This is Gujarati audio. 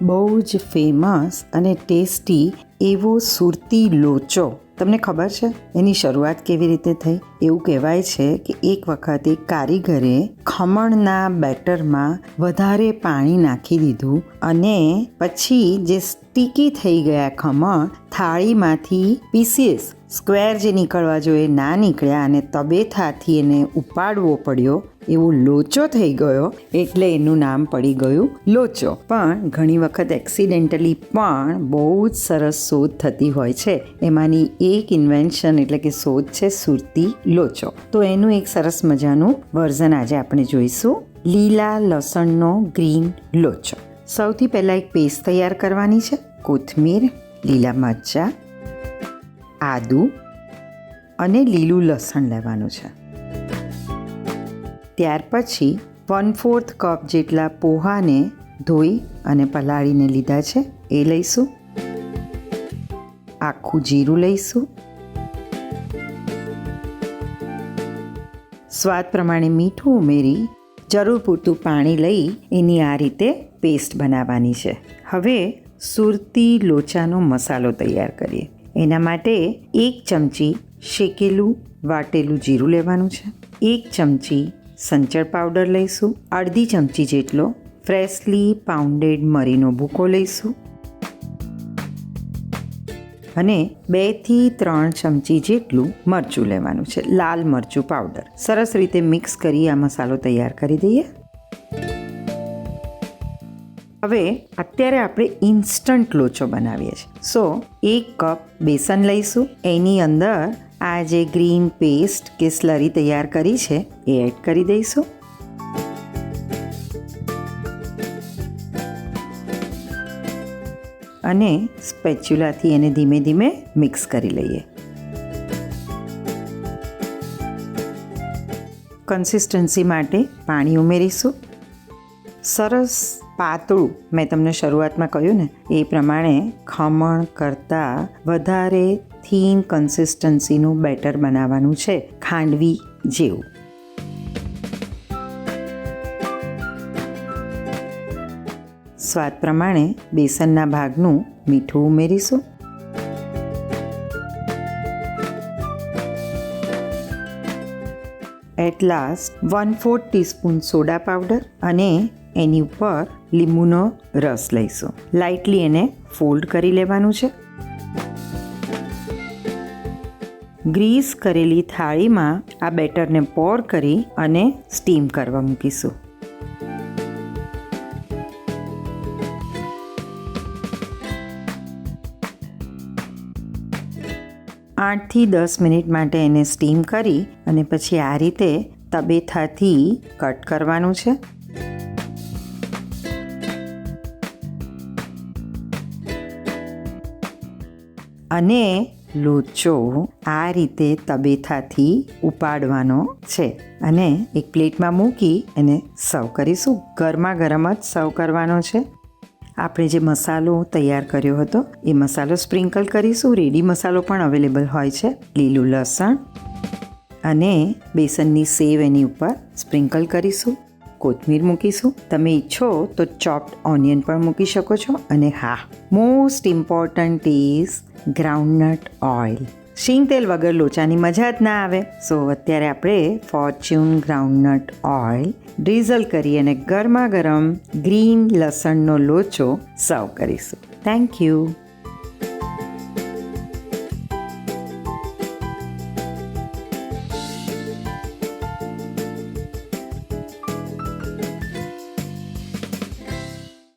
બહુ જ ફેમસ અને ટેસ્ટી એવો સુરતી લોચો. તમને ખબર છે? એની શરૂઆત કેવી રીતે થઈ? એવું કહેવાય છે કે એક વખત કારીગરે ખમણના બેટરમાં વધારે પાણી નાખી દીધું અને પછી જે સ્ટીકી થઈ ગયા ખમણ, થાળીમાંથી પીસીસ સ્ક્વેર જે નીકળવા જોઈએ ના નીકળ્યા અને તબેથાથી એને ઉપાડવો પડ્યો. એવો લોચો થઈ ગયો એટલે એનું નામ પડી ગયું લોચો. પણ ઘણી વખત એક્સિડેન્ટલી પણ બહુ જ સરસ શોધ થતી હોય છે. એમાંની એક ઇન્વેન્શન એટલે કે શોધ છે સુરતી લોચો. તો એનું એક સરસ મજાનું વર્ઝન આજે આપણે જોઈશું. લીલા લસણનો ગ્રીન લોચો. સૌથી પહેલાં એક પેસ્ટ તૈયાર કરવાની છે. કોથમીર, લીલા મરચાં, આદુ અને લીલું લસણ લેવાનું છે. ત્યાર પછી વન ફોર્થ કપ જેટલા પોહાને ધોઈ અને પલાળીને લીધા છે. એ લઈશું. આખું જીરું લઈશું. સ્વાદ પ્રમાણે મીઠું ઉમેરી, જરૂર પૂરતું પાણી લઈ એની આ રીતે પેસ્ટ બનાવવાની છે. હવે સુરતી લોચાનો મસાલો તૈયાર કરીએ. એના માટે એક ચમચી શેકેલું વાટેલું જીરું લેવાનું છે. એક ચમચી સંચળ પાવડર લઈશું. અડધી ચમચી જેટલો ફ્રેશલી પાઉન્ડેડ મરીનો ભૂકો લઈશું. અને બેથી ત્રણ ચમચી જેટલું મરચું લેવાનું છે. લાલ મરચું પાવડર સરસ રીતે મિક્સ કરી આ મસાલો તૈયાર કરી દઈએ. હવે અત્યારે આપણે ઇન્સ્ટન્ટ લોચો બનાવીએ છીએ. સો એક કપ બેસન લઈશું. એની અંદર આ જે ગ્રીન પેસ્ટ કે સ્લરી તૈયાર કરી છે, એ એડ કરી દઈશું. અને સ્પેચ્યુલાથી એને ધીમે ધીમે મિક્સ કરી લઈએ. કન્સિસ્ટન્સી માટે પાણી ઉમેરીશું. સરસ પાતળું મેં તમને શરૂઆતમાં કહ્યું ને, એ પ્રમાણે ખમણ કરતાં વધારે થીન કન્સિસ્ટન્સીનું બેટર બનાવવાનું છે, ખાંડવી જેવું. સ્વાદ પ્રમાણે બેસનના ભાગનું મીઠું ઉમેરીશું. At last one fourth teaspoon soda powder અને એની ઉપર લીંબુનો રસ લઈશું. લાઇટલી એને ફોલ્ડ કરી લેવાનું છે. ગ્રીસ કરેલી થાળીમાં આ બેટરને પોર કરી અને સ્ટીમ કરવા મૂકીશું. આઠથી દસ મિનિટ માટે એને સ્ટીમ કરી અને પછી આ રીતે તબેથાથી કટ કરવાનું છે. અને લોચો આ રીતે તબેથાથી ઉપાડવાનો છે. અને એક પ્લેટમાં મૂકી એને સર્વ કરીશું. ગરમા ગરમ જ સર્વ કરવાનો છે. આપણે જે મસાલો તૈયાર કર્યો હતો, એ મસાલો સ્પ્રિંકલ કરીશું. રેડી મસાલો પણ અવેલેબલ હોય છે. લીલું લસણ અને બેસનની સેવ એની ઉપર સ્પ્રિંકલ કરીશું. કોથમીર મૂકીશું. તમે ઈચ્છો તો ચોપ્ડ ઓનિયન પણ મૂકી શકો છો. અને હા, most important is groundnut oil. શીંગ તેલ વગર લોચાની મજા જ ના આવે. સો અત્યારે આપણે ફોર્ચ્યુન ગ્રાઉન્ડનટ ઓઇલ ડ્રીઝલ કરી અને ગરમા ગરમ ગ્રીન લસણનો લોચો સર્વ કરીશું. Thank you